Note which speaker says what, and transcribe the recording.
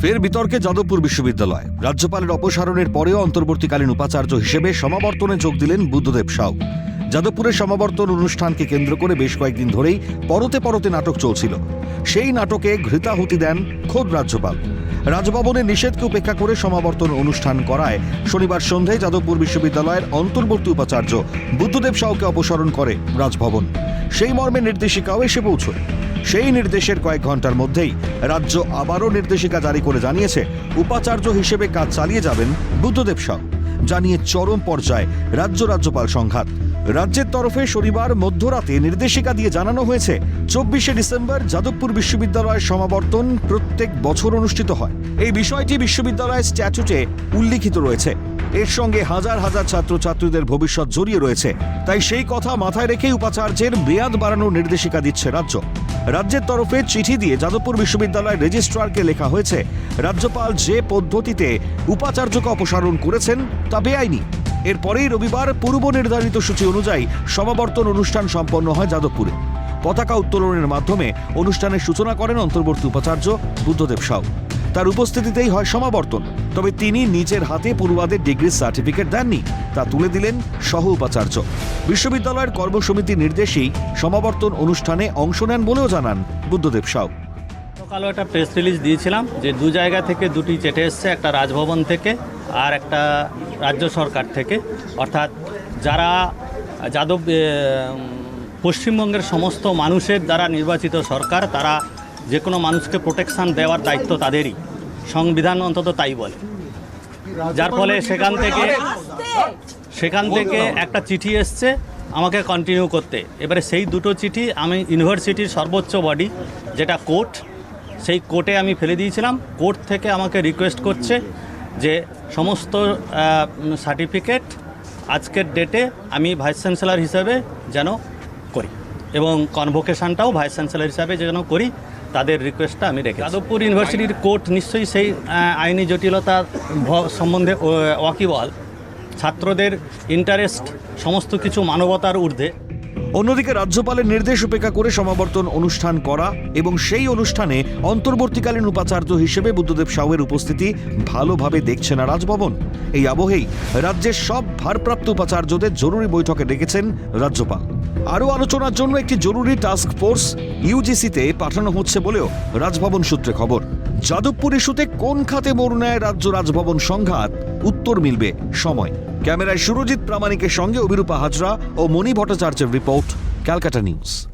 Speaker 1: ফের বিতর্কে যাদবপুর বিশ্ববিদ্যালয়। রাজ্যপালের অপসারণের পরেও অন্তর্বর্তীকালীন উপাচার্য হিসেবে সমাবর্তনে যোগ দিলেন বুদ্ধদেব সাউ। যাদবপুরের সমাবর্তন অনুষ্ঠানকে কেন্দ্র করে বেশ কয়েকদিন ধরেই পরতে পরতে নাটক চলছিল। সেই নাটকে ঘৃতাহুতি দেন খোদ রাজ্যপাল। রাজভবনের নিষেধকে উপেক্ষা করে সমাবর্তন অনুষ্ঠান করায় শনিবার সন্ধ্যায় যাদবপুর বিশ্ববিদ্যালয়ের অন্তর্বর্তী উপাচার্য বুদ্ধদেব সাউকে অপসারণ করে রাজভবন। সেই মর্মে নির্দেশিকাও এসে পৌঁছয়। সেই নির্দেশের কয়েক ঘণ্টার মধ্যেই রাজ্য আবারও নির্দেশিকা জারি করে জানিয়েছে, উপাচার্য হিসেবে কাজ চালিয়ে যাবেন বুদ্ধদেব সাউ। জানিয়ে চরম পর্যায়ে রাজ্য রাজ্যপাল সংঘাত। রাজ্যের তরফে শনিবার মধ্যরাতে নির্দেশিকা দিয়ে জানানো হয়েছে, চব্বিশে ডিসেম্বর যাদবপুর বিশ্ববিদ্যালয়ের সমাবর্তন প্রত্যেক বছর অনুষ্ঠিত হয়। এই বিষয়টি বিশ্ববিদ্যালয়ের স্ট্যাচুটে উল্লিখিত রয়েছে। এর সঙ্গে হাজার হাজার ছাত্রছাত্রীদের ভবিষ্যৎ জড়িয়ে রয়েছে। তাই সেই কথা মাথায় রেখেই উপাচার্যের মেয়াদ বাড়ানোর নির্দেশিকা দিচ্ছে রাজ্য। রাজ্যের তরফে চিঠি দিয়ে যাদবপুর বিশ্ববিদ্যালয়ের রেজিস্ট্রারকে লেখা হয়েছে, রাজ্যপাল যে পদ্ধতিতে উপাচার্যকে অপসারণ করেছেন তা বেআইনি। এরপরেই রবিবার পূর্ব নির্ধারিত সূচি অনুযায়ী সমাবর্তন অনুষ্ঠান সম্পন্ন হয় যাদবপুরে। পতাকা উত্তোলনের মাধ্যমে অনুষ্ঠানের সূচনা করেন অন্তর্বর্তী উপাচার্য বুদ্ধদেব সাউ। তার উপস্থিতিতেই হয় সমাবর্তন, তবে তিনি নিজের হাতে পড়ুয়াদের ডিগ্রি সার্টিফিকেট দেননি, তা তুলে দিলেন সহ উপাচার্য। বিশ্ববিদ্যালয়ের কর্মসমিতির নির্দেশেই সমাবর্তন অনুষ্ঠানে অংশ নেন বলেও জানান বুদ্ধদেব সাউ।
Speaker 2: সকালে একটা প্রেস রিলিজ দিয়েছিলাম যে দু জায়গা থেকে দুটি চেটে এসছে, একটা রাজভবন থেকে আর একটা রাজ্য সরকার থেকে। অর্থাৎ যারা যাদব পশ্চিমবঙ্গের সমস্ত মানুষের দ্বারা নির্বাচিত সরকার, তারা যে কোনো মানুষকে প্রোটেকশান দেওয়ার দায়িত্ব তাদেরই। সংবিধান অন্তত তাই বলে। যার ফলে সেখান থেকে সেখান থেকে একটা চিঠি এসছে আমাকে কন্টিনিউ করতে। এবারে সেই দুটো চিঠি আমি ইউনিভার্সিটির সর্বোচ্চ বডি যেটা কোর্ট সেই কোর্টে আমি ফেলে দিয়েছিলাম। কোর্ট থেকে আমাকে রিকোয়েস্ট করছে যে সমস্ত সার্টিফিকেট আজকের ডেটে আমি ভাইস চ্যান্সেলার হিসাবে যেন করি এবং কনভোকেশনটাও ভাইস চ্যান্সেলার হিসাবে যেন করি তাদের রিকোয়েস্টটা আমি রেখে যাদবপুর ইউনিভার্সিটির কোর্ট নিশ্চয়ই সেই আইনি জটিলতা সম্বন্ধে ও, ওয়াকিবহাল। ছাত্রদের ইন্টারেস্ট সমস্ত কিছু মানবতার ঊর্ধ্বে।
Speaker 1: অন্যদিকে রাজ্যপালের নির্দেশ উপেক্ষা করে সমাবর্তন অনুষ্ঠান করা এবং সেই অনুষ্ঠানে অন্তর্বর্তীকালীন উপাচার্য হিসেবে বুদ্ধদেব সাউয়ের উপস্থিতি ভালোভাবে দেখছে না রাজভবন। এই আবহেই রাজ্যের সব ভারপ্রাপ্ত উপাচার্যদের জরুরি বৈঠকে ডেকেছেন রাজ্যপাল। আরও আলোচনার জন্য একটি জরুরি টাস্ক ফোর্স ইউজিসিতে পাঠানো হচ্ছে বলেও রাজভবন সূত্রে খবর। যাদবপুর ইস্যুতে কোন খাতে মোড় নেয় রাজ্য রাজভবন সংঘাত? উত্তর মিলবে সময়। ক্যামেরায় সুরজিৎ প্রামাণিকের সঙ্গে অভিরূপা হাজরা ও মণি ভট্টাচার্যের রিপোর্ট, ক্যালকাটা নিউজ।